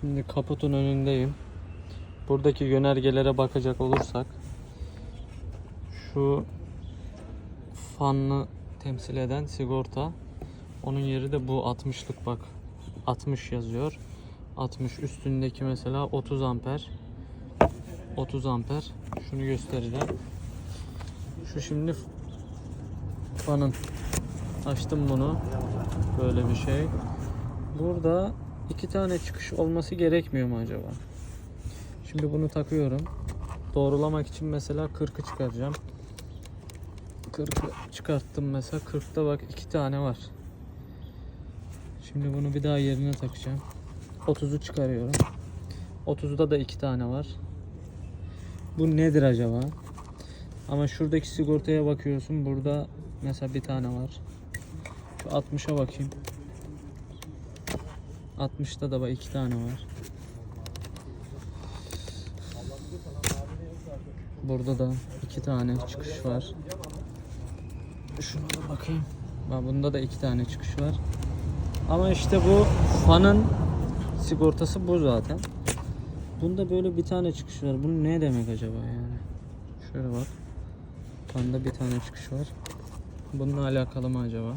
Şimdi kaputun önündeyim. Buradaki yönergelere bakacak olursak şu fanlı temsil eden sigorta onun yeri de bu 60'lık bak 60 yazıyor. 60 üstündeki mesela 30 amper. 30 amper. Şunu göstereceğim. Şu şimdi fanın açtım bunu. Böyle bir şey. Burada iki tane çıkış olması gerekmiyor mu acaba şimdi bunu takıyorum doğrulamak için mesela 40'ı çıkaracağım 40'ı çıkarttım mesela 40'ta bak iki tane var Şimdi bunu bir daha yerine takacağım. 30'u çıkarıyorum. 30'da da iki tane var. Bu nedir acaba? Ama şuradaki sigortaya bakıyorsun. Burada mesela bir tane var. Şu 60'a bakayım. 60'ta da iki tane var. Burada da iki tane çıkış var. Şuna da bakayım. Bak bunda da iki tane çıkış var. Ama işte bu fanın sigortası bu zaten. Bunda böyle bir tane çıkış var. Bu ne demek acaba yani? Şöyle bak. Fanda bir tane çıkış var. Bununla alakalı mı acaba?